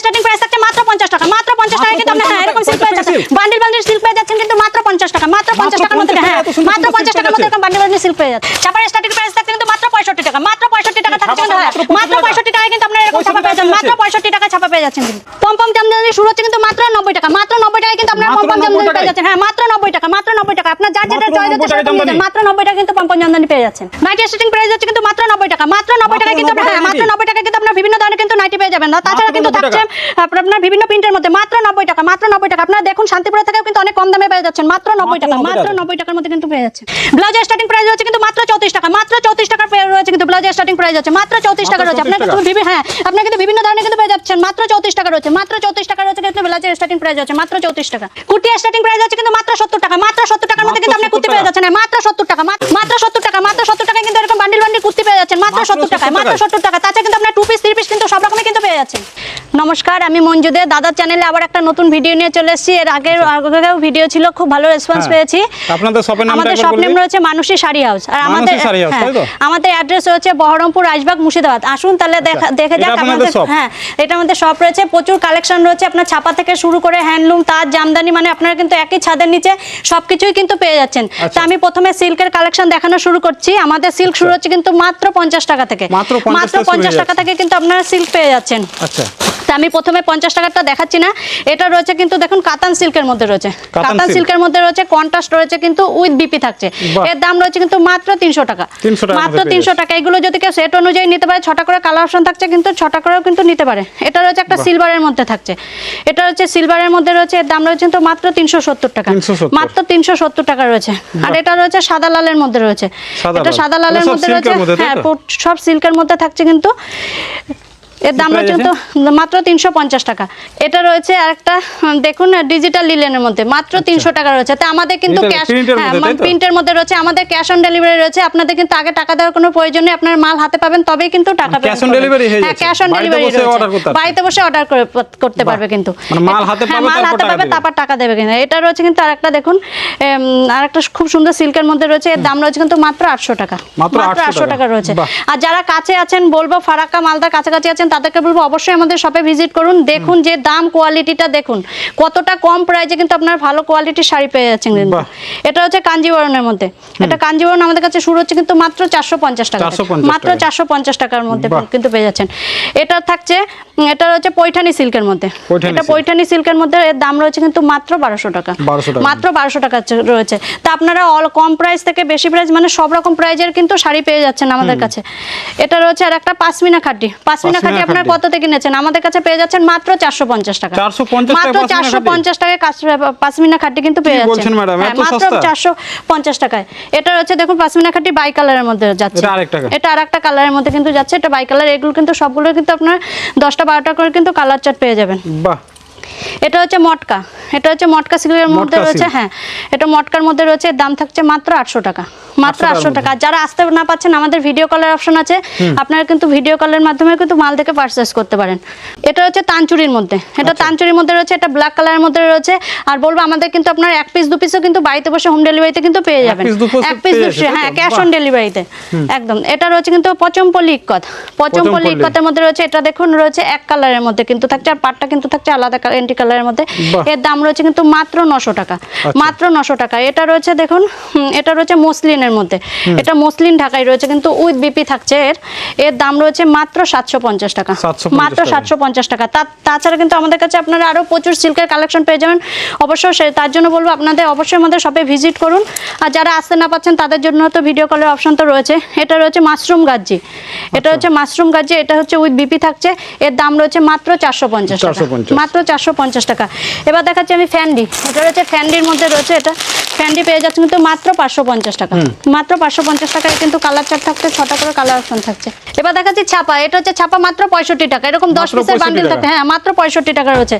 Starting price থাকছে মাত্র পঞ্চাশ টাকা মাত্র পঞ্চাশ টাকা কিন্তু হ্যাঁ এরকম সিল্ক পেয়ে যাচ্ছেন। বান্ডিল বান্ডিল সিল্ক পেয়ে যাচ্ছেন কিন্তু মাত্র পঞ্চাশ টাকা মাত্র পঞ্চাশ টাকার মধ্যে 50 হ্যাঁ মাত্র সুন্দর পঞ্চাশ silk টাকার মধ্যে এরকম বান্ডিল বান্ডিল সিল্ক পেয়ে যাচ্ছে ছাপার স্টার্টিং প্রাইস থাকছে কিন্তু মাত্র পঁয়ষট্টি টাকা মাত্র পঁয়ষট্টি টাকা থাকছে কিন্তু হ্যাঁ, মাত্র মাত্র 65 পঁয়ষট্টি টাকায় কিন্তু আপনার এরকম ছাপা পেয়ে যাচ্ছেন। মাত্র 65 পঁয়ষট্টি টাকা ছাপা পেয়ে যাচ্ছেন কিন্তু। পম্পম জামদানি শুরু হচ্ছে কিন্তু মাত্র নব্বই টাকা মাত্র নব্বই টাকায় কিন্তু আপনার মাত্র পম্পম 90 জামদানি পেয়ে যাচ্ছেন। হ্যাঁ মাত্র নব্বই টাকা মাত্র নব্বই টাকা আপনার যার যেটা চয়েস 90 হচ্ছে সেটা নিয়ে যান। মাত্র নব্বই টাকা কিন্তু পম্পম জামদানি পেয়ে যাচ্ছেন। নাইটি স্টিচিং প্রাইস হচ্ছে কিন্তু মাত্র নব্বই টাকা। মাত্র নব্বই মাত্র টাকা কিন্তু 90 হ্যাঁ মাত্র নাকি? নব্বই টাকা কিন্তু আপনার বিভিন্ন ধরনের কিন্তু নাইটি পেয়ে যাবেন। না তাছাড়া মাত্র কিন্তু 90 টাকা? আপনার আপনার বিভিন্ন প্রিন্টের মধ্যে মাত্র নব্বই টাকা মাত্র নব্বই টাকা। আপনারা দেখুন শান্তিপুরে থেকেও কিন্তু অনেক কম দামে পেয়ে যাচ্ছেন। মাত্র নব্বই টাকা 90 মাত্র টাকা। নব্বই টাকার মধ্যে কিন্তু পেয়ে যাচ্ছে ব্লাউজের স্টার্টিং প্রাইস হচ্ছে কিন্তু মাত্র চৌত্রিশ টাকা। মাত্র চৌত্রিশ টাকার পেয়ে রয়েছে কিন্তু ব্লাউজের স্টার্টিং প্রাইস হচ্ছে। মাত্র চৌত্রিশ টাকা মাত্র রয়েছে। আপনার 34 কিন্তু বিভিন্ন হ্যাঁ আপনার কিন্তু বিভিন্ন ধরনের কিন্তু পেয়ে যাচ্ছেন। মাত্র চৌত্রিশ টাকা রয়েছে। মাত্র চৌত্রিশ টাকা রয়েছে কিন্তু ব্লাউজের স্টার্টিং প্রাইস হচ্ছে। মাত্র চৌত্রিশ টাকা। কুর্তি স্টার্টিং প্রাইস হচ্ছে কিন্তু মাত্র সত্তর টাকা। মাত্র সত্তর টাকার মধ্যে কিন্তু আপনি কুর্তি পেয়ে টাকা। যাচ্ছেন। মাত্র সত্তর টাকা মাত্র- সত্তর টাকা মাত্র সত্তর টাকায় কিন্তু এরকম বান্ডিল বান্ডিল কুর্তি পেয়ে যাচ্ছেন। মাত্র সত্তর টাকায় 70 মাত্র সত্তর টাকা তাছাড়া কিন্তু আপনার টু পিস থ্রি পিস কিন্তু সব রকমই পেয়ে যাচ্ছেন নমস্কার আমি মঞ্জু দে। দাদার চ্যানেলে আবার একটা নতুন ভিডিও নিয়ে চলে এসেছি। এর আগের আগেও ভিডিও ছিল খুব ভালো রেসপন্স হ্যাঁ। পেয়েছি। আপনাদের শপের নামটা আমাদের শপ নেম। রয়েছে মানুষী শাড়ি হাউস আর আমাদের শাড়ি হাউস, হ্যাঁ, তো? আমাদের অ্যাড্রেস রয়েছে বহরমপুর রাজবাগ মুর্শিদাবাদ। আসুন তাহলে দেখা- দেখে যাক আমাদের? হ্যাঁ এটা আমাদের শপ রয়েছে। প্রচুর কালেকশন রয়েছে। আপনার ছাপা থেকে শুরু করে হ্যান্ডলুম তার জামদানি মানে আপনারা কিন্তু একই ছাদের নিচে সবকিছুই কিন্তু পেয়ে যাচ্ছেন। তা আচ্ছা। আমি প্রথমে সিল্কের কালেকশন দেখানো শুরু করছি। আমাদের সিল্ক শুরু হচ্ছে কিন্তু মাত্র পঞ্চাশ টাকা থেকে। মাত্র 50 মাত্র থেকে শুরু পঞ্চাশ টাকা থেকে কিন্তু আপনারা সিল্ক পেয়ে যাচ্ছেন। আচ্ছা। তা আমি প্রথমে পঞ্চাশ টাকারটা দেখাচ্ছি না। এটা রয়েছে কিন্তু দেখুন কাতান সিল্কের মধ্যে রয়েছে। কাতান সিল্কের মধ্যে রয়েছে কন্ট্রাস্ট রয়েছে কিন্তু উইথ বিপি থাকছে। এর দাম রয়েছে কিন্তু মাত্র তিনশো টাকা। মাত্র তিনশো টাকা। এগুলো যদি কেউ সেট অনুযায়ী নিতে পারে ছটা করে কালার অপশন থাকছে কিন্তু ছটা করেও কিন্তু নিতে পারে। এটা রয়েছে একটা সিলভারের মধ্যে থাকছে। এটা হচ্ছে সিলভারের মধ্যে রয়েছে এর দাম রয়েছে কিন্তু মাত্র তিনশো সত্তর টাকা। মাত্র তিনশো সত্তর টাকা রয়েছে। আর এটা রয়েছে সাদা লালের মধ্যে রয়েছে। এটা সাদা লালের মধ্যে রয়েছে। হ্যাঁ সব সিল্কের মধ্যে থাকছে কিন্তু এর দাম রয়েছে? কিন্তু মাত্র তিনশো পঞ্চাশ টাকা। এটা রয়েছে আরেকটা দেখুন ডিজিটাল লিলেনের মধ্যে। মাত্র তিনশো টাকা রয়েছে। তা আমাদের কিন্তু ক্যাশ প্রিন্টের মধ্যে রয়েছে। আমাদের ক্যাশ অন ডেলিভারি রয়েছে। আপনাদের কিন্তু আগে টাকা দেওয়ার কোনো প্রয়োজন নেই। আপনার মাল হাতে পাবেন তবেই কিন্তু টাকা Cash on delivery হয়ে ক্যাশ অন ডেলিভারি। বাড়িতে বসে অর্ডার করে করতে পারবে কিন্তু। মানে মাল হাতে হ্যাঁ, পাবে, মাল তারপর হাতে টাকা পাবে দেবে। তারপর টাকা দেবে কিন্তু। এটা রয়েছে কিন্তু আরেকটা দেখুন আরেকটা খুব সুন্দর সিল্কের মধ্যে রয়েছে। এর দাম রয়েছে কিন্তু মাত্র আটশো টাকা। মাত্র 800 আটশো টাকা। টাকা রয়েছে। আর যারা কাছে আছেন বলব ফারাক্কা মালদার কাছাকাছি আছেন তাদেরকে বলব অবশ্যই আমাদের শপে ভিজিট করুন। দেখুন যে দাম কোয়ালিটিটা দেখুন। কতটা কম প্রাইসে কিন্তু আপনার ভালো কোয়ালিটির শাড়ি পেয়ে যাচ্ছেন কিন্তু। এটা হচ্ছে কাঞ্জিবরণের মধ্যে। এটা কাঞ্জিবরণ আমাদের কাছে শুরু হচ্ছে কিন্তু মাত্র চারশো পঞ্চাশ টাকা থেকে। 450 মাত্র চারশো পঞ্চাশ টাকার মধ্যে কিন্তু পেয়ে যাচ্ছেন। এটা থাকছে এটা হচ্ছে পৈঠানি সিল্কের মধ্যে। এটা। পৈঠানি সিল্কের মধ্যে এর দাম রয়েছে কিন্তু মাত্র বারোশো টাকা। 1200 টাকা। মাত্র বারোশো টাকা রয়েছে। তা আপনারা অল কম প্রাইস থেকে বেশি প্রাইস মানে সব রকম প্রাইজের কিন্তু শাড়ি পেয়ে যাচ্ছেন আমাদের কাছে। এটা রয়েছে আর একটা পাঁচমিনা খাটি পাঁচমিনা খাটি আপনার কত থেকে নিয়েছেন? আমাদের কাছে পেয়ে যাচ্ছেন মাত্র চারশো পঞ্চাশ টাকা। 450 টাকা মাত্র চারশো? পঞ্চাশ টাকায় পাশমিনা খাটি কিন্তু পেয়ে যাচ্ছেন? হ্যাঁ, এত মাত্র সস্তা? চারশো পঞ্চাশ টাকায়। এটা রয়েছে দেখুন পাশমিনা খাটি বাই কালারের মধ্যে যাচ্ছে। এটা আরেকটা। এটা আর একটা কালারের মধ্যে কিন্তু যাচ্ছে। এটা বাই কালার এগুলো কিন্তু সবগুলো কিন্তু আপনার দশটা বারোটা করে কিন্তু কালার চার্ট পেয়ে যাবেন। বাহ এটা হচ্ছে মটকা। এটা হচ্ছে মটকা সিল্কের মধ্যে রয়েছে হ্যাঁ। এটা মটকার মধ্যে রয়েছে দাম থাকছে মাত্র আটশো টাকা। মাত্র আটশো টাকা। যারা আসতে না পাচ্ছেন আমাদের ভিডিও কলের অপশন আছে। আপনারা কিন্তু ভিডিও কলের মাধ্যমে কিন্তু মাল দেখে পারচেস করতে পারেন। এটা হচ্ছে তানচুরির মধ্যে। এটা আচ্ছা। তানচুরির মধ্যে রয়েছে এটা ব্ল্যাক কালারের মধ্যে রয়েছে। আর বলব আমাদের কিন্তু আপনার এক পিস দু পিসও কিন্তু বাড়িতে বসে হোম ডেলিভারিতে কিন্তু পেয়ে যাবেন। এক পিস দু হ্যাঁ ক্যাশ অন ডেলিভারিতে একদম। এটা রয়েছে কিন্তু পচম পচমপল্লি পচমপল্লি পচমপল্লী। ইক্কতের মধ্যে রয়েছে এটা দেখুন রয়েছে এক কালারের মধ্যে। কিন্তু থাকছে আর পাটটা কিন্তু থাকছে আলাদা এন্টি কালারের মধ্যে। এর দাম রয়েছে কিন্তু মাত্র নশো টাকা। আচ্ছা। মাত্র নশো টাকা। এটা রয়েছে দেখুন এটা রয়েছে মসলিনের মধ্যে। এটা মসলিন ঢাকায় রয়েছে কিন্তু উইথ বিপি থাকছে এর। এর দাম রয়েছে মাত্র সাতশো পঞ্চাশ টাকা। মাত্র সাতশো পঞ্চাশ টাকা। তাছাড়া কিন্তু আমাদের কাছে আপনারা আরও প্রচুর সিল্কের কালেকশন পেয়ে যাবেন। অবশ্যই তার জন্য বলব আপনাদের অবশ্যই আমাদের শপে ভিজিট করুন। আর যারা আসতে না পাচ্ছেন তাদের জন্য তো ভিডিও কলের অপশন তো রয়েছে। এটা রয়েছে মাশরুম গাজ্জি। আচ্ছা। এটা হচ্ছে মাশরুম গাজ্জি এটা হচ্ছে উইথ বিপি থাকছে। এর দাম রয়েছে মাত্র চারশো পঞ্চাশ টাকা। মাত্র চারশো পঞ্চাশ টাকা। এবার দেখাচ্ছি আমি ফ্যান্ডি এটা রয়েছে ফ্যান্ডির মধ্যে রয়েছে এটা। ফ্যান্ডি পেয়ে যাচ্ছে কিন্তু মাত্র পাঁচশো পঞ্চাশ টাকা। মাত্র পাঁচশো পঞ্চাশ টাকায় কিন্তু কালার চার্ট থাকছে ছটা করে কালার অপশন থাকছে। এবার দেখাচ্ছি ছাপা। এটা হচ্ছে ছাপা মাত্র পঁয়ষট্টি টাকা। এরকম দশ পিসের বান্ডিল থাকে। হ্যাঁ মাত্র পঁয়ষট্টি টাকা রয়েছে।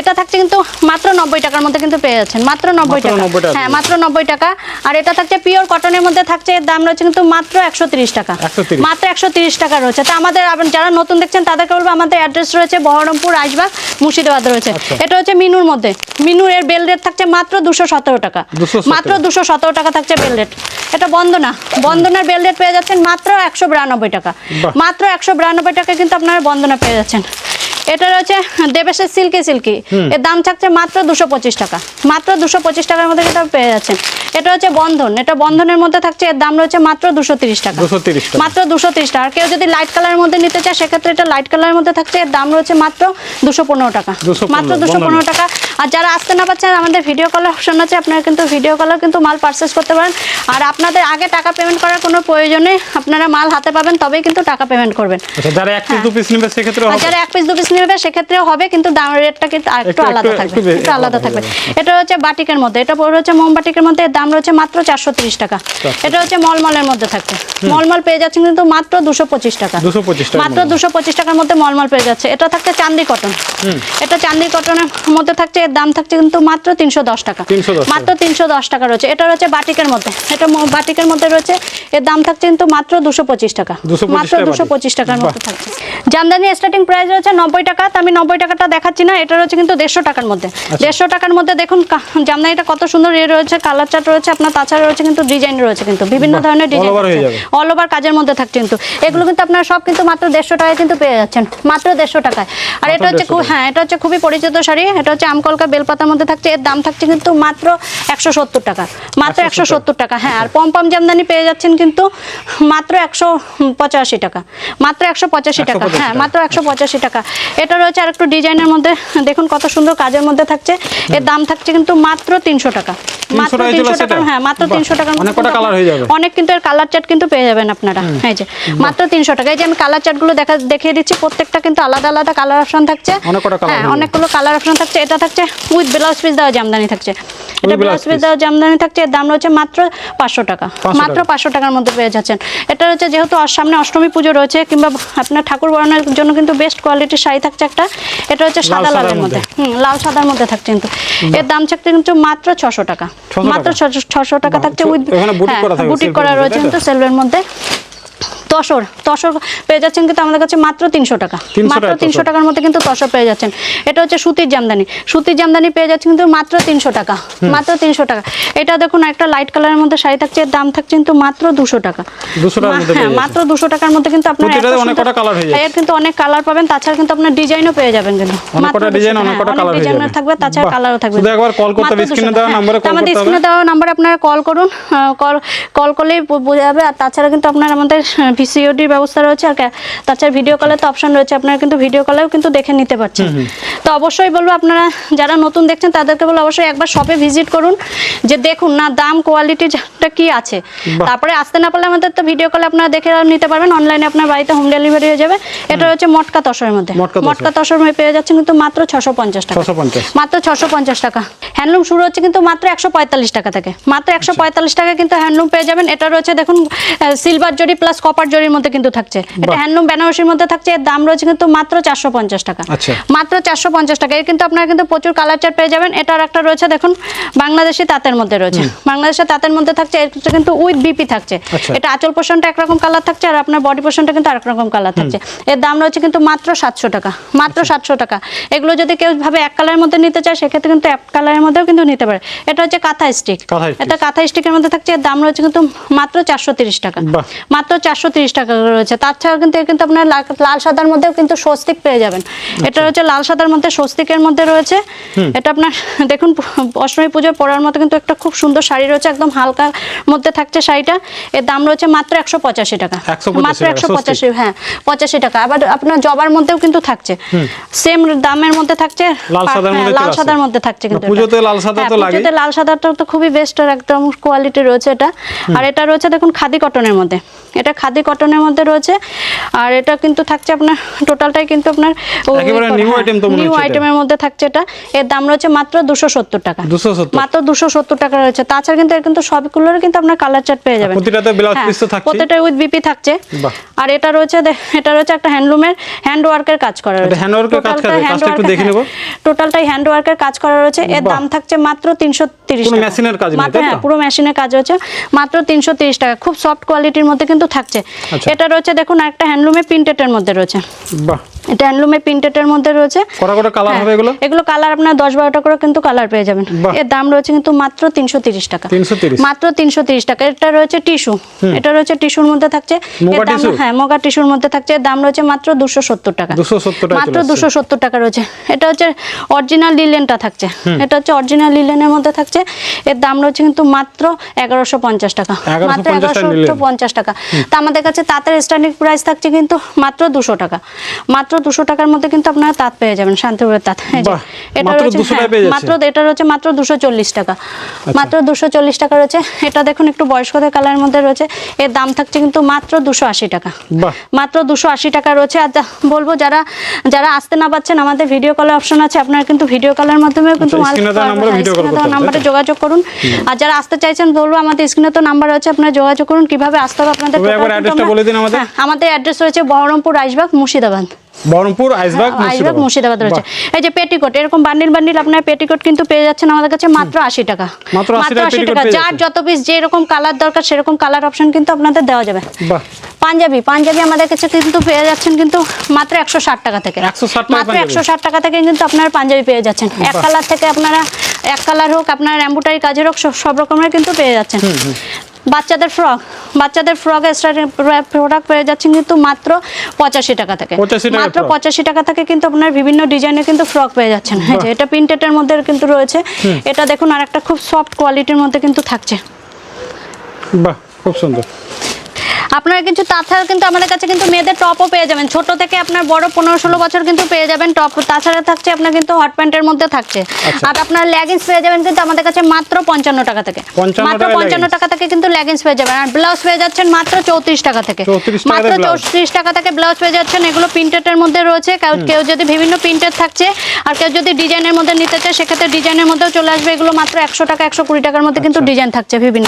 এটা থাকছে কিন্তু মাত্র নব্বই টাকার মধ্যে কিন্তু পেয়ে যাচ্ছেন। মাত্র নব্বই টাকা। হ্যাঁ মাত্র নব্বই টাকা। আর এটা থাকছে পিওর কটনের মধ্যে থাকছে। এর দাম রয়েছে কিন্তু মাত্র একশো তিরিশ টাকা। মাত্র একশো তিরিশ টাকা রয়েছে। তা আমাদের যারা নতুন দেখছেন তাদেরকে বলব আমাদের অ্যাড্রেস রয়েছে বহরমপুর রাজবাগ মুর্শিদাবাদ রয়েছে। আচ্ছা। এটা হচ্ছে মিনুর মধ্যে। মিনুর এর বেল রেট থাকছে মাত্র দুশো সতেরো টাকা। মাত্র দুশো সতেরো টাকা থাকছে বেল রেট এটা বন্দনা। বন্দনার বেল রেট পেয়ে যাচ্ছেন মাত্র একশো বিরানব্বই টাকা। মাত্র একশো বিরানব্বই টাকা কিন্তু আপনারা বন্দনা পেয়ে যাচ্ছেন। এটা রয়েছে দেবেশের সিল্কি সিল্কি। এর দাম থাকছে মাত্র দুশো পঁচিশ টাকা। মাত্র দুশো পঁচিশ টাকার মধ্যে কিন্তু পেয়ে যাচ্ছেন। এটা হচ্ছে বন্ধন। এটা বন্ধনের মধ্যে থাকছে এর দাম রয়েছে মাত্র দুশো তিরিশ টাকা। 230 টাকা। মাত্র দুশো তিরিশ টাকা। আর কেউ যদি লাইট কালারের মধ্যে নিতে চায় সেক্ষেত্রে এটা লাইট কালারের মধ্যে থাকছে এর দাম রয়েছে মাত্র দুশো পনেরো টাকা। মাত্র দুশো পনেরো টাকা। আর যারা আসতে না পারছেন আমাদের ভিডিও কলার অপশন আছে। আপনারা কিন্তু ভিডিও কলার কিন্তু মাল পারচেস করতে পারেন। আর আপনাদের আগে টাকা পেমেন্ট করার কোনো প্রয়োজনে আপনারা মাল হাতে পাবেন তবেই কিন্তু টাকা পেমেন্ট করবেন। আচ্ছা যারা এক পিস হ্যাঁ। দু পিস নেবে সেক্ষেত্রে যারা এক পিস দু পিস নেবে সেক্ষেত্রেও হবে কিন্তু দাম রেটটা কিন্তু একটু আলাদা থাকবে একটু আলাদা থাকবে। এটা হচ্ছে বাটিকের মধ্যে এটা পড়ে হচ্ছে মোমবাটিকের মধ্যে দাম রয়েছে মাত্র চারশো টাকা। এটা হচ্ছে মলমলের মধ্যে থাকবে মলমল পেয়ে যাচ্ছেন কিন্তু মাত্র দুশো টাকা। 225 মাত্র দুশো টাকার মধ্যে মলমল পেয়ে যাচ্ছে। এটা থাকছে চান্দি কটন। এটা চান্দি কটনের মধ্যে থাকছে এর দাম থাকছে কিন্তু মাত্র তিনশো দশ টাকা। মাত্র তিনশো দশ টাকা রয়েছে। এটা রয়েছে বাটিকের মধ্যে। এটা বাটিকের মধ্যে রয়েছে এর দাম থাকছে কিন্তু মাত্র দুশো পঁচিশ টাকা। মাত্র দুশো পঁচিশ টাকার মধ্যে থাকছে। জামদানি স্টার্টিং প্রাইস রয়েছে নব্বই টাকা তো আমি নব্বই টাকাটা দেখাচ্ছি না এটা রয়েছে কিন্তু দেড়শো টাকার মধ্যে। আচ্ছা। দেড়শো টাকার মধ্যে দেখুন জামদানিটা কত সুন্দর ইয়ে রয়েছে কালার চার্ট রয়েছে আপনার তাছাড়া রয়েছে কিন্তু ডিজাইন রয়েছে কিন্তু বিভিন্ন ধরনের ডিজাইন। অল ওভার কাজের মধ্যে থাকছে কিন্তু। এগুলো কিন্তু আপনারা সব কিন্তু মাত্র দেড়শো টাকায় কিন্তু পেয়ে যাচ্ছেন মাত্র দেড়শো টাকায়। আর এটা হচ্ছে 150 খুব- হ্যাঁ এটা হচ্ছে খুবই পরিচিত শাড়ি এটা হচ্ছে আমকলকা বেলপাতার মধ্যে থাকছে এর দাম থাকছে কিন্তু মাত্র একশো সত্তর টাকা মাত্র একশো সত্তর। টাকা হ্যাঁ আর পম্পম জামদানি পেয়ে যাচ্ছেন কিন্তু মাত্র একশো পঁচাশি টাকা মাত্র একশো পঁচাশি টাকা হ্যাঁ মাত্র একশো পঁচাশি টাকা। এটা রয়েছে আর একটু ডিজাইনের মধ্যে। দেখুন কত সুন্দর কাজের মধ্যে থাকছে। এর দাম থাকছে কিন্তু মাত্র তিনশো টাকা। মাত্র তিনশো টাকা হ্যাঁ মাত্র তিনশো টাকার মধ্যে অনেক কিন্তু এর কালার চার্ট কিন্তু পেয়ে যাবেন আপনারা। এই যে মাত্র তিনশো টাকা। এই যে আমি কালার চার্টগুলো দেখা দেখিয়ে দিচ্ছি প্রত্যেকটা কিন্তু আলাদা আলাদা কালার অপশন থাকছে। হ্যাঁ অনেকগুলো কালার অপশন থাকছে। এটা থাকছে উইথ ব্লাউজ পিস দেওয়া জামদানি থাকছে। এটা ব্লাউজ পিস দেওয়া জামদানি থাকছে। এর দাম রয়েছে মাত্র পাঁচশো টাকা। মাত্র পাঁচশো টাকার মধ্যে পেয়ে যাচ্ছেন। এটা হচ্ছে যেহেতু সামনে অষ্টমী পুজো রয়েছে কিংবা আপনার ঠাকুর বরণের জন্য কিন্তু বেস্ট কোয়ালিটির শাড়ি থাকছে একটা এটা হচ্ছে সাদা লালের মধ্যে। হুম লাল সাদার মধ্যে থাকছে কিন্তু। এর দাম থাকছে কিন্তু মাত্র ছশো টাকা। মাত্র ছশো টাকা থাকছে উইথ বুটিক করা silk করা রয়েছে কিন্তু সেলভের মধ্যে। তসর তসর পেয়ে যাচ্ছেন কিন্তু আমাদের কাছে মাত্র তিনশো টাকা। মাত্র তিনশো টাকার মধ্যে কিন্তু তসর পেয়ে যাচ্ছেন। এটা হচ্ছে সুতির জামদানি। সুতির জামদানি পেয়ে যাচ্ছেন কিন্তু মাত্র তিনশো টাকা। মাত্র তিনশো টাকা। এটা দেখুন একটা লাইট কালারের মধ্যে শাড়ি থাকছে এর দাম থাকছে কিন্তু মাত্র দুশো টাকা। 200 টাকার মা- মধ্যে হ্যাঁ মাত্র দুশো টাকার মধ্যে কিন্তু আপনার। এর কিন্তু অনেক কালার পাবেন তাছাড়া কিন্তু আপনার ডিজাইনও পেয়ে যাবেন কিন্তু। মাত্র কটা 200 ডিজাইন হ্যাঁ, ডিজাইনের থাকবে তাছাড়া কালারও থাকবে। একবার কল করতে হবে স্ক্রিনে দেওয়া কল আমাদের করতে হবে। স্ক্রিনে দেওয়া নাম্বারে আপনারা কল করুন কল কল করলেই বোঝা যাবে আর তাছাড়া কিন্তু আপনার আমাদের ভিসিওডির ব্যবস্থা রয়েছে আর তাছাড়া ভিডিও কলের তো অপশন রয়েছে। আপনারা কিন্তু ভিডিও কলেও কিন্তু দেখে নিতে পারছেন। তো অবশ্যই বলব আপনারা যারা নতুন দেখছেন তাদেরকে বলব অবশ্যই একবার শপে ভিজিট করুন। যে দেখুন না দাম কোয়ালিটিটা কি আছে। তারপরে আসতে না পারলে আমাদের তো ভিডিও কলে আপনারা দেখে নিতে পারবেন। অনলাইনে আপনার বাড়িতে হোম ডেলিভারি হয়ে যাবে। এটা হচ্ছে মটকা তসরের মধ্যে। মটকা তসর। তসর পেয়ে যাচ্ছেন কিন্তু মাত্র ছশো পঞ্চাশ টাকা। মাত্র ছশো পঞ্চাশ টাকা। হ্যান্ডলুম শুরু হচ্ছে কিন্তু মাত্র একশো পঁয়তাল্লিশ টাকা থেকে। মাত্র। একশো পঁয়তাল্লিশ টাকা কিন্তু হ্যান্ডলুম পেয়ে যাবেন। এটা রয়েছে দেখুন সিলভার জরি প্লাস কপার জরির মধ্যে কিন্তু থাকছে। এটা হ্যান্ডলুম বেনারসির মধ্যে থাকছে এর দাম রয়েছে কিন্তু মাত্র চারশো পঞ্চাশ টাকা। আচ্ছা। মাত্র চারশো পঞ্চাশ টাকা। এর কিন্তু আপনারা কিন্তু প্রচুর কালার চার্ট পেয়ে যাবেন। এটার একটা রয়েছে দেখুন বাংলাদেশি তাঁতের মধ্যে রয়েছে। বাংলাদেশের তাঁতের মধ্যে থাকছে এর কিন্তু উইথ বিপি থাকছে। আচ্ছা। এটা আঁচল পোষণটা একরকম কালার থাকছে আর আপনার বডি পোষণটা কিন্তু আরেক রকম কালার থাকছে এর দাম রয়েছে কিন্তু মাত্র সাতশো টাকা। মাত্র আচ্ছা। সাতশো টাকা। এগুলো যদি কেউ ভাবে এক কালারের মধ্যে নিতে চায় সেক্ষেত্রে কিন্তু এক কালারের মধ্যেও কিন্তু নিতে পারে। এটা হচ্ছে কাঁথা স্টিক। এটা কাঁথা স্টিকের মধ্যে থাকছে এর দাম রয়েছে কিন্তু মাত্র চারশো তিরিশ টাকা। মাত্র চারশো তিরিশ টাকা করে রয়েছে। তাছাড়া কিন্তু কিন্তু আপনার লাল সাদার মধ্যেও কিন্তু স্বস্তিক পেয়ে যাবেন। আচ্ছা। এটা রয়েছে লাল সাদার মধ্যে স্বস্তিকের মধ্যে রয়েছে। এটা আপনার দেখুন অষ্টমী পুজোয় পরার মতো কিন্তু একটা খুব সুন্দর শাড়ি রয়েছে একদম হালকা মধ্যে থাকছে শাড়িটা। এর দাম রয়েছে মাত্র একশো পঁচাশি টাকা। মাত্র একশো পঁচাশি হ্যাঁ পঁচাশি টাকা। আবার আপনার জবার মধ্যেও কিন্তু থাকছে। সেম দামের মধ্যে থাকছে লাল সাদার হ্যাঁ, মধ্যে সাদার মধ্যে থাকছে কিন্তু পুজোতে লাল সাদা হ্যাঁ, তো লাগেই। পুজোতে লাল সাদাটা তো খুবই বেস্ট আর একদম কোয়ালিটি রয়েছে এটা। আর এটা রয়েছে দেখুন খাদি কটনের মধ্যে। এটা খাদি কটনের মধ্যে রয়েছে। আর এটা কিন্তু থাকছে আপনার টোটালটাই কিন্তু আপনার তো নিউ আইটেমের মধ্যে থাকছে এটা। এর দাম রয়েছে মাত্র দুশো সত্তর টাকা। 270 মাত্র দুশো সত্তর টাকা রয়েছে। তাছাড়া কিন্তু এর কিন্তু সবগুলোর কিন্তু আপনার কালার চার্ট পেয়ে যাবেন। হ্যাঁ, প্রত্যেকটা উইথ বিপি থাকছে। আর এটা রয়েছে এটা রয়েছে একটা হ্যান্ডলুমের হ্যান্ড ওয়ার্কের কাজ করা রয়েছে। work এর কাজ টোটালটাই কাজ- কাজটা একটু দেখে নেব। হ্যাঁ, টোটালটাই হ্যান্ড ওয়ার্কের কাজ করা রয়েছে। এর দাম থাকছে মাত্র তিনশো তিরিশ কোনো মেশিনের কাজ নেই, মাত্র তাই? হ্যাঁ পুরো মেশিনের কাজ হচ্ছে মাত্র তিনশো তিরিশ টাকা। খুব সফট কোয়ালিটির মধ্যে কিন্তু থাকছে। এটা রয়েছে দেখুন একটা হ্যান্ডলুমে প্রিন্টেডের মধ্যে রয়েছে। বাহ। এটা হ্যান্ডলুমে প্রিন্টেডের মধ্যে রয়েছে। কটা করে করে কালার হ্যাঁ, হবে এগুলো? এগুলো কালার আপনার দশ বারোটা করে কিন্তু কালার পেয়ে যাবেন। এর দাম রয়েছে কিন্তু মাত্র তিনশো তিরিশ টাকা। তিনশো তিরিশ। মাত্র তিনশো তিরিশ টাকা। এটা রয়েছে টিস্যু এটা রয়েছে টিস্যুর মধ্যে থাকছে। এর দাম হ্যাঁ মোগা টিস্যুর মধ্যে থাকছে। এর দাম রয়েছে মাত্র দুশো সত্তর টাকা। দুশো সত্তর টাকা মাত্র চলে আসছে। দুশো সত্তর টাকা রয়েছে। এটা হচ্ছে অরিজিনাল লিলেনটা থাকছে। এটা হচ্ছে অরিজিনাল লিলেনের মধ্যে থাকছে। এর দাম রয়েছে কিন্তু মাত্র এগারোশো পঞ্চাশ টাকা। মাত্র টাকা এগারোশো নিলেন। পঞ্চাশ টাকা। তা আমাদের কাছে তাঁতের স্ট্যান্ডিং প্রাইস থাকছে কিন্তু মাত্র দুশো টাকা। মাত্র দুশো টাকার মধ্যে কিন্তু আপনারা তাঁত পেয়ে যাবেন শান্তিপুরের তাঁত। এটা রয়েছে 200 টাকায় হ্যাঁ। মাত্র এটা রয়েছে মাত্র দুশো চল্লিশ টাকা। মাত্র দুশো চল্লিশ টাকা রয়েছে। এটা দেখুন একটু বয়স্কদের কালারের মধ্যে রয়েছে। এর দাম থাকছে কিন্তু মাত্র দুশো আশি টাকা। মাত্র দুশো আশি টাকা রয়েছে। আর বলব যারা যারা আসতে না পাচ্ছেন আমাদের ভিডিও কলের অপশন আছে। আপনারা কিন্তু ভিডিও কলের মাধ্যমেও কিন্তু আচ্ছা, নাম্বারে যোগাযোগ করুন। আর যারা আসতে চাইছেন বলব আমাদের স্ক্রিনে তো নাম্বার আছে আপনারা যোগাযোগ করুন। কীভাবে আসতে হবে আপনাদের তবে total একবার কিন্তু address টা আমরা- বলে দিন আমাদের। হ্যাঁ, আমাদের অ্যাড্রেস রয়েছে বহরমপুর রাইসবাগ মুর্শিদাবাদ। বহরমপুর আইসবাগ আইসবাগ মুর্শিদাবাদ। রয়েছে। এই যে পেটিকোট এরকম বান্ডিল বান্ডিল আপনার পেটিকোট কিন্তু পেয়ে যাচ্ছেন আমাদের কাছে মাত্র আশি টাকা। মাত্র 80 টাকা। যার যত পিস যেরকম কালার দরকার সেরকম কালার অপশন কিন্তু আপনাদের দেওয়া যাবে। পাঞ্জাবি পাঞ্জাবি আমাদের কাছে কিন্তু পেয়ে যাচ্ছেন কিন্তু মাত্র একশো ষাট টাকা থেকে। মাত্র একশো ষাট টাকা থেকে কিন্তু আপনারা পাঞ্জাবি পেয়ে যাচ্ছেন। এক কালার থেকে আপনারা এক কালার হোক আপনার এম্বুটারি কাজের হোক সব- সব রকমের কিন্তু পেয়ে যাচ্ছেন। বাচ্চাদের ফ্রক বাচ্চাদের ফ্রক স্টার্টিং প্রোডাক্ট পেয়ে যাচ্ছেন কিন্তু মাত্র পঁচাশি টাকা থেকে। মাত্র? পঁচাশি টাকা থেকে কিন্তু আপনার বিভিন্ন ডিজাইনে কিন্তু ফ্রক পেয়ে যাচ্ছেন। হ্যাঁ যে এটা প্রিন্টেডের মধ্যে কিন্তু রয়েছে। এটা দেখুন আর একটা খুব সফট কোয়ালিটির মধ্যে কিন্তু থাকছে। বাহ খুব সুন্দর। আপনারা কিন্তু তাছাড়া কিন্তু আমাদের কাছে কিন্তু মেয়েদের টপও পেয়ে যাবেন। ছোট থেকে আপনার বড় পনেরো ষোলো বছর কিন্তু পেয়ে যাবেন টপ তাছাড়া থাকছে আপনার কিন্তু হট প্যান্টের মধ্যে থাকছে। আচ্ছা। আর আপনার লেগিংস পেয়ে যাবেন কিন্তু আমাদের কাছে মাত্র পঞ্চান্ন টাকা থেকে। মাত্র পঞ্চান্ন টাকা থেকে কিন্তু লেগিংস পেয়ে যাবেন। আর ব্লাউজ পেয়ে যাচ্ছেন মাত্র চৌত্রিশ টাকা থেকে। মাত্র চৌত্রিশ টাকা থেকে ব্লাউজ পেয়ে যাচ্ছেন। এগুলো প্রিন্টেডের মধ্যে রয়েছে। কেউ- যদি বিভিন্ন প্রিন্টেড থাকছে আর কেউ যদি ডিজাইনের মধ্যে নিতে চায় সেক্ষেত্রে ডিজাইনের মধ্যেও চলে আসবে। এগুলো মাত্র একশো টাকা একশো কুড়ি টাকার মধ্যে কিন্তু ডিজাইন থাকছে বিভিন্ন।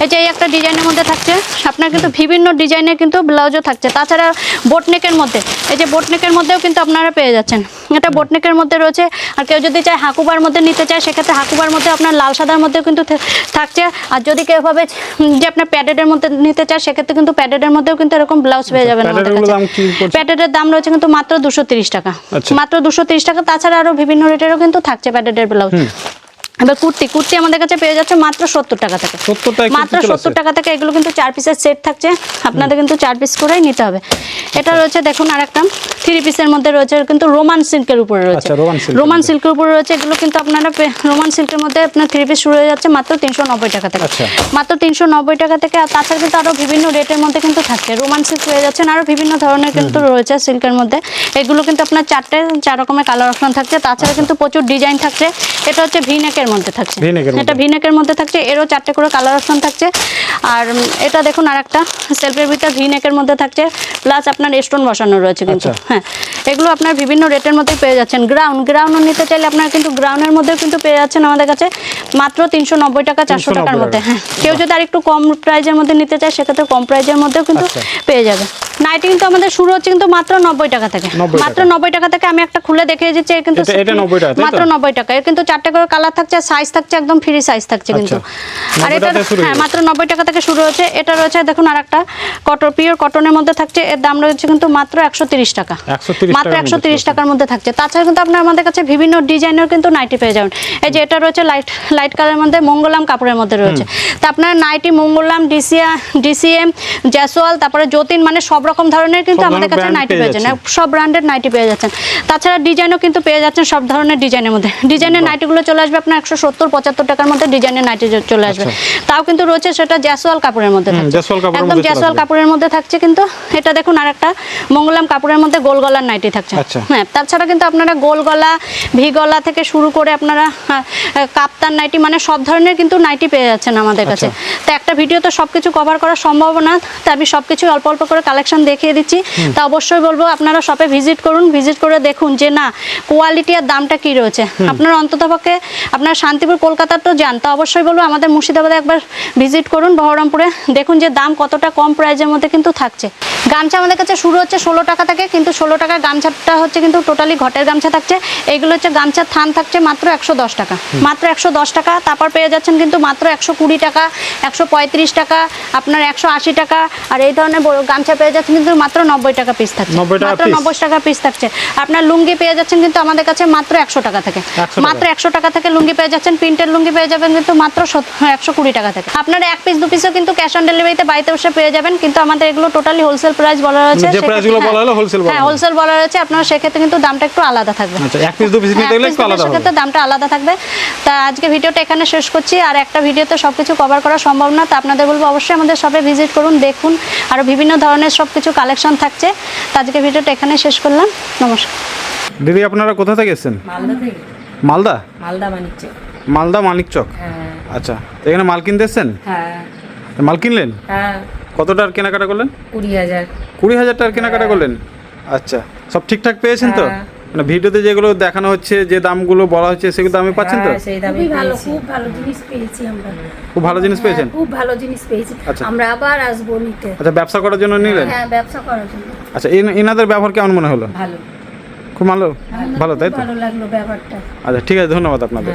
এই যে একটা ডিজাইনের মধ্যে থাকছে। আপনার কিন্তু বিভিন্ন ডিজাইনের কিন্তু ব্লাউজও থাকছে। তাছাড়া বোটনেকের মধ্যে এই যে বোটনেকের মধ্যেও কিন্তু আপনারা পেয়ে যাচ্ছেন। এটা বোটনেকের মধ্যে রয়েছে। আর কেউ যদি চায় হাকুবার মধ্যে নিতে চায় সেক্ষেত্রে হাকুবার মধ্যে আপনার লাল সাদার মধ্যেও কিন্তু থাকছে। আর যদি কেউ ভাবে যে আপনার প্যাডেডের মধ্যে নিতে চায় সেক্ষেত্রে কিন্তু প্যাডেডের মধ্যেও কিন্তু এরকম ব্লাউজ পেয়ে যাবেন আমাদের প্যাডেডের কাছে। দাম রয়েছে কিন্তু মাত্র দুশো তিরিশ টাকা। আচ্ছা। মাত্র দুশো তিরিশ টাকা। তাছাড়া আরও বিভিন্ন রেটেরও কিন্তু থাকছে প্যাডেডের ব্লাউজ। এবার কুর্তি কুর্তি আমাদের কাছে পেয়ে যাচ্ছে মাত্র সত্তর টাকা থেকে। মাত্র সত্তর টাকা থেকে এগুলো কিন্তু চার পিসের সেট থাকছে। আপনাদের কিন্তু চার পিস করেই নিতে হবে। এটা রয়েছে দেখুন আর একটা থ্রি পিসের মধ্যে রয়েছে কিন্তু রোমান সিল্কের উপরে রয়েছে। আচ্ছা, রোমান মধ্যে। সিল্কের উপরে রয়েছে এগুলো কিন্তু আপনারা রোমান সিল্কের মধ্যে আপনার থ্রি পিস শুরু হয়ে যাচ্ছে মাত্র তিনশো নব্বই টাকা থেকে। আচ্ছা। মাত্র তিনশো নব্বই টাকা থেকে আর তাছাড়া কিন্তু আরও বিভিন্ন রেটের মধ্যে কিন্তু থাকছে। রোমান সিল্ক পেয়ে যাচ্ছেন আরও বিভিন্ন ধরনের কিন্তু রয়েছে সিল্কের মধ্যে। এগুলো কিন্তু আপনার চারটে চার রকমের কালার অপশন থাকছে। তাছাড়া কিন্তু প্রচুর ডিজাইন থাকছে। এটা হচ্ছে ভিনেকের মধ্যে থাকছে। এটা ভিনেকের মধ্যে থাকছে এরও চারটে করে কালার অপশন থাকছে। আর এটা দেখুন আর একটা সেলফের ভিতর ভিনেকের মধ্যে থাকছে প্লাস আপনার স্টোন বসানো রয়েছে কিন্তু। আচ্ছা। হ্যাঁ এগুলো আপনার বিভিন্ন রেটের মধ্যে পেয়ে যাচ্ছেন। গ্রাউন্ড গ্রাউন্ড নিতে চাইলে আপনার কিন্তু গ্রাউন্ডের মধ্যেও কিন্তু পেয়ে যাচ্ছেন আমাদের কাছে মাত্র তিনশো নব্বই টাকা চারশো টাকার মধ্যে। হ্যাঁ কেউ যদি আর একটু কম প্রাইজের মধ্যে নিতে চায় সেক্ষেত্রে কম প্রাইজের মধ্যেও কিন্তু আচ্ছা। পেয়ে যাবে। নাইটি কিন্তু আমাদের শুরু হচ্ছে কিন্তু মাত্র নব্বই টাকা থেকে। মাত্র নব্বই টাকা থেকে আমি একটা খুলে দেখিয়ে দিচ্ছি কিন্তু এটা- এটা 90 টাকা, তাই তো? মাত্র নব্বই টাকা। এর কিন্তু চারটে করে কালার থাকছে সাইজ থাকছে একদম ফ্রি সাইজ থাকছে কিন্তু আচ্ছা। আর এটা হ্যাঁ মাত্র নব্বই টাকা থেকে শুরু হচ্ছে এটা রয়েছে দেখুন আর একটা কটন পিওর কটনের মধ্যে থাকছে। এর দাম রয়েছে কিন্তু মাত্র একশো তিরিশ টাকা। মাত্র একশো তিরিশ টাকার মধ্যে থাকছে। তাছাড়া কিন্তু আপনার আমাদের কাছে বিভিন্ন ডিজাইনের কিন্তু নাইটি পেয়ে যাবেন। এই যে এটা রয়েছে লাইট লাইট কালারের মধ্যে মঙ্গলাম কাপড়ের মধ্যে রয়েছে। তা আপনার নাইটি মঙ্গলাম ডিসিয়া ডিসিএম জ্যাসোয়াল তারপরে যতীন মানে সব রকম ধরনের কিন্তু আমাদের কাছে নাইটি পেয়ে যাচ্ছেন। সব ব্র্যান্ডের নাইটি পেয়ে যাচ্ছেন। তাছাড়া ডিজাইনও কিন্তু পেয়ে যাচ্ছেন সব ধরনের ডিজাইনের মধ্যে। ডিজাইনের নাইটিগুলো চলে আসবে আপনার একশো সত্তর পঁচাত্তর টাকার মধ্যে ডিজাইনের নাইটি চলে আসবে। তাও কিন্তু রয়েছে সেটা জ্যাসওয়াল কাপড়ের মধ্যে থাকছে। একদম জ্যাসওয়াল কাপড়ের মধ্যে থাকছে কিন্তু। এটা দেখুন আর একটা মঙ্গলাম কাপড়ের মধ্যে গোল গলার নাইটি থাকছে। আচ্ছা। হ্যাঁ তাছাড়া কিন্তু আপনারা গোল গলা ভি গলা থেকে শুরু করে আপনারা হ্যাঁ, কাপ্তান নাইটি মানে সব ধরনের কিন্তু নাইটি পেয়ে যাচ্ছেন আমাদের কাছে। তো একটা ভিডিও তো সব কিছু কভার করা সম্ভব না তাই আমি সব কিছু অল্প অল্প করে কালেকশন দেখিয়ে দিচ্ছি। তা অবশ্যই বলব আপনারা শপে ভিজিট করুন ভিজিট করে দেখুন যে না কোয়ালিটি আর দামটা কি রয়েছে। আপনারা অন্ততপক্ষে আপনার শান্তিপুর কলকাতার তো যান তো অবশ্যই বলব আমাদের মুর্শিদাবাদে একবার ভিজিট করুন বহরমপুরে। দেখুন যে দাম কতটা কম প্রাইজের মধ্যে কিন্তু থাকছে। গামছা আমাদের কাছে শুরু হচ্ছে ষোলো টাকা থেকে কিন্তু ষোলো টাকার গামছাটা হচ্ছে কিন্তু টোটালি ঘটের গামছা থাকছে। এইগুলো হচ্ছে গামছার থান থাকছে মাত্র একশো দশ টাকা। মাত্র একশো দশ টাকা। তারপর পেয়ে যাচ্ছেন কিন্তু মাত্র একশো কুড়ি টাকা একশো পঁয়ত্রিশ টাকা আপনার একশো আশি টাকা। আর এই ধরনের বড় গামছা পেয়ে যাচ্ছেন কিন্তু মাত্র নব্বই টাকা পিস থাকছে। মাত্র নব্বই টাকা পিস থাকছে। আপনার লুঙ্গি পেয়ে যাচ্ছেন কিন্তু আমাদের কাছে মাত্র একশো টাকা থেকে। মাত্র একশো টাকা থেকে লুঙ্গি পেয়ে যাচ্ছেন। প্রিন্টের লুঙ্গি পেয়ে যাবেন কিন্তু মাত্র একশো কুড়ি টাকা থেকে। আপনারা এক পিস দু পিসও কিন্তু ক্যাশ অন ডেলিভারিতে বাড়িতে বসে পেয়ে যাবেন কিন্তু আমাদের এগুলো টোটালি হোলসেল প্রাইস বলা রয়েছে যে সেক্ষেত্রে- বলা হলো wholesale হ্যাঁ হোলসেল বলা রয়েছে আপনারা সেক্ষেত্রে কিন্তু দামটা একটু আলাদা থাকবে। আচ্ছা এক পিস দু পিস নিতে হ্যাঁ, গেলে একটু আলাদা piece-এর ক্ষেত্রে দামটা আলাদা থাকবে। তা আজকে ভিডিওটা এখানে শেষ করছি আর একটা ভিডিওতে সব কিছু কভার করা সম্ভব না তা আপনাদের বলব অবশ্যই আমাদের শপে ভিজিট করুন দেখুন আরও বিভিন্ন ধরনের সব কিছু কালেকশন থাকছে। তা আজকে ভিডিওটা এখানে শেষ করলাম নমস্কার। দিদি আপনারা কোথা থেকে এসেছেন? মালদা থেকে। মালদা? মালদা বাণিজ্য। মালদা মানিক চক হ্যাঁ। আচ্ছা তো এখানে মাল কিনতে এসছেন? হ্যাঁ। মাল কিনলেন? হ্যাঁ। কতটার কেনাকাটা করলেন? কুড়ি হাজার। কুড়ি হাজার টাকার কেনাকাটা করলেন? আচ্ছা সব ঠিকঠাক পেয়েছেন তো? হ্যাঁ। মানে ভিডিওতে যেগুলো দেখানো হচ্ছে যে দামগুলো বলা হচ্ছে সেগুলো দামে পাচ্ছেন তো? হ্যাঁ, সেই দামে খুবই ভালো খুব ভালো জিনিস পেয়েছি আমরা। খুব ভালো জিনিস পেয়েছেন? হ্যাঁ, খুব ভালো জিনিস পেয়েছি। আচ্ছা। আমরা আবার আসব নিতে। আচ্ছা ব্যবসা করার জন্য নিলেন? হ্যাঁ ব্যবসা করার জন্য। আচ্ছা এন- এনাদের ব্যবহার কেমন মনে হলো? ভালো। খুব ভালো? ভালো তাই তো? ভালো লাগল ব্যাপারটা। আচ্ছা ঠিক আছে ধন্যবাদ আপনাদের।